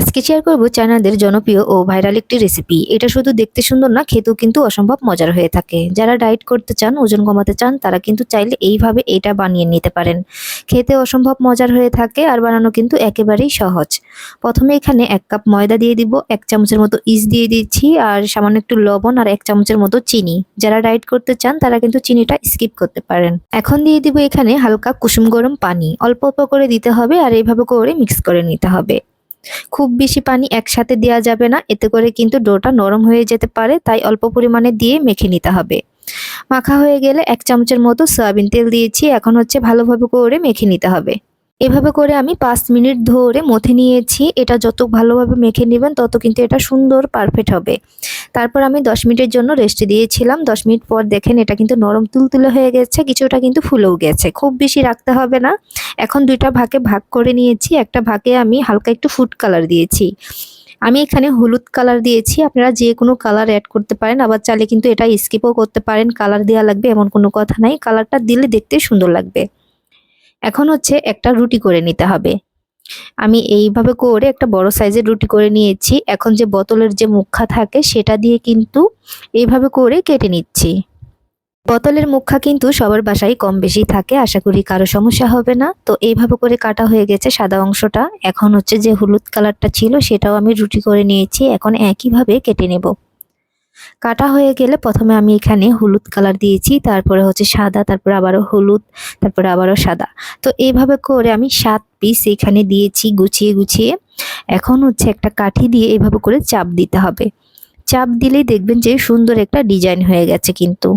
আজকে শেয়ার করব চায়নাদের জনপ্রিয় ও ভাইরাল একটি রেসিপি এটা শুধু দেখতে সুন্দর না, খেতেও কিন্তু অসম্ভব মজার হয়ে থাকে। যারা ডায়েট করতে চান, ওজন কমাতে চান, তারা কিন্তু চাইলে এইভাবে এটা বানিয়ে নিতে পারেন। খেতে অসম্ভব মজার হয়ে থাকে আর বানানো কিন্তু একেবারেই সহজ। প্রথমে এখানে এক কাপ ময়দা দিয়ে দিব, এক চামচের মতো ইস দিয়ে দিচ্ছি, আর সামান্য একটু লবণ আর এক চামচের মতো চিনি। যারা ডায়েট করতে চান, তারা কিন্তু চিনিটা স্কিপ করতে পারেন। এখন দিয়ে দিব এখানে হালকা কুসুম গরম পানি। অল্প অল্প করে দিতে হবে আর এইভাবে করে মিক্স করে নিতে হবে। খুব বেশি পানি একসাথে দেওয়া যাবে না, এতে করে কিন্তু ডোটা নরম হয়ে যেতে পারে, তাই অল্প পরিমাণে দিয়ে মেখে নিতে হবে। মাখা হয়ে গেলে এক চামচের মতো সয়াবিন তেল দিয়েছি, এখন হচ্ছে ভালোভাবে করে মেখে নিতে হবে। এভাবে করে আমি পাঁচ মিনিট ধরে মথে নিয়েছি, এটা যত ভালোভাবে মেখে নেবেন, তত কিন্তু এটা সুন্দর পারফেক্ট হবে। তারপর আমি দশ মিনিটের জন্য রেস্ট দিয়েছিলাম। দশ মিনিট পর দেখেন এটা কিন্তু নরম তুলতুলে হয়ে গেছে, কিছুটা কিন্তু ফুলেও গেছে। খুব বেশি রাখতে হবে না। এখন দুইটা ভাগে ভাগ করে নিয়েছি। একটা ভাগে আমি হালকা একটু ফুড কালার দিয়েছি। আমি এখানে হলুদ কালার দিয়েছি। আপনারা যে কোনো কালার অ্যাড করতে পারেন, আবার চাইলে কিন্তু এটা স্কিপও করতে পারেন। কালার দেওয়া লাগবে, এমন কোনো কথা নাই। কালারটা দিলে দেখতে সুন্দর লাগবে। এখন হচ্ছে একটা রুটি করে নিতে হবে। আমি এইভাবে করে একটা বড় সাইজের রুটি করে নিয়েছি। এখন যে বোতলের যে মুখা থাকে সেটা দিয়ে কিন্তু এইভাবে করে কেটে নিচ্ছি। বোতলের মুখা কিন্তু সবার বাসায় কম বেশি থাকে, আশা করি কারও সমস্যা হবে না। তো এইভাবে করে কাটা হয়ে গেছে সাদা অংশটা। এখন হচ্ছে যে হলুদ কালারটা ছিল সেটাও আমি রুটি করে নিয়েছি। এখন একইভাবে কেটে নেব। কাটা হয়ে গেলে প্রথমে আমি এখানে হলুদ কালার দিয়েছি, তারপরে হচ্ছে সাদা, তারপরে আবারও হলুদ, তারপরে আবারও সাদা। তো এইভাবে করে আমি সাত পিস এখানে দিয়েছি গুছিয়ে গুছিয়ে। এখন হচ্ছে একটা কাঠি দিয়ে এইভাবে করে চাপ দিতে হবে। চাপ দিলেই দেখবেন যে সুন্দর একটা ডিজাইন হয়ে গেছে কিন্তু।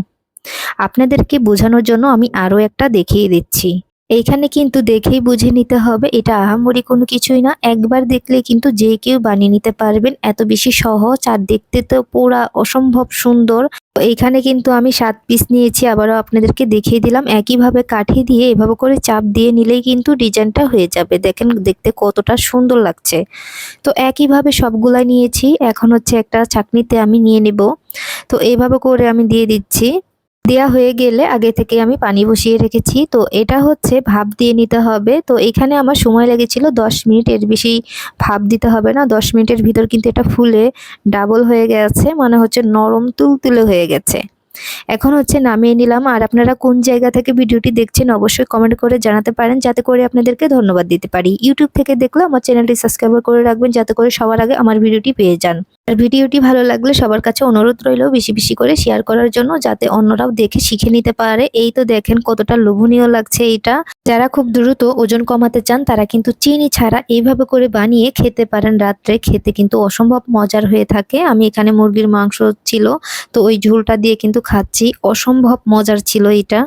আপনাদেরকে বোঝানোর জন্য আমি আরও একটা দেখিয়ে দিচ্ছি। এইখানে কিন্তু দেখেই বুঝে নিতে হবে, এটা আহামরি কোনো কিছুই না। একবার দেখলে কিন্তু যে কেউ বানিয়ে নিতে পারবেন। এত বেশি সহজ আর দেখতে তো পুরা অসম্ভব সুন্দর। এইখানে কিন্তু আমি সাত পিস নিয়েছি, আবারও আপনাদেরকে দেখিয়ে দিলাম। একইভাবে কাঠি দিয়ে এভাবে করে চাপ দিয়ে নিলেই কিন্তু ডিজাইনটা হয়ে যাবে। দেখেন, দেখতে কতটা সুন্দর লাগছে। তো একইভাবে সবগুলাই নিয়েছি। এখন হচ্ছে একটা চাকনিতে আমি নিয়ে নেব। তো এইভাবে করে আমি দিয়ে দিচ্ছি। দেয়া হয়ে গেলে আগে থেকে আমি পানি বসিয়ে রেখেছি। তো এটা হচ্ছে ভাপ দিয়ে নিতে হবে। তো এখানে আমার সময় লেগেছিল দশ মিনিট। এর বেশি ভাপ দিতে হবে না। দশ মিনিটের ভিতর কিন্তু এটা ফুলে ডাবল হয়ে গেছে। মানে হচ্ছে নরম তুলতুলে হয়ে গেছে। এখন হচ্ছে নামিয়ে নিলাম। আর আপনারা কোন জায়গা থেকে ভিডিওটি দেখছেন অবশ্যই কমেন্ট করে জানাতে পারেন। যাতে করে আপনাদেরকে ধন্যবাদ দিতে পারি। ইউটিউব থেকে দেখলে আমার চ্যানেলটি সাবস্ক্রাইব করে রাখবেন। যাতে করে সবার আগে আমার ভিডিওটি পেয়ে যান। আর ভিডিওটি ভালো লাগলে সবার কাছে অনুরোধ রইল বেশি বেশি করে শেয়ার করার জন্য, যাতে অন্যরাও দেখে শিখে নিতে পারে। এই তো দেখেন কতটা লোভনীয় লাগছে এটা যারা খুব দ্রুত ওজন কমাতে চান, তারা কিন্তু চিনি ছাড়া এইভাবে করে বানিয়ে খেতে পারেন রাত্রে। খেতে কিন্তু অসম্ভব মজার হয়ে থাকে। আমি এখানে মুরগির মাংস ছিল, তো ওই ঝোলটা দিয়ে কিন্তু খাচ্ছি অসম্ভব মজার ছিল এটা।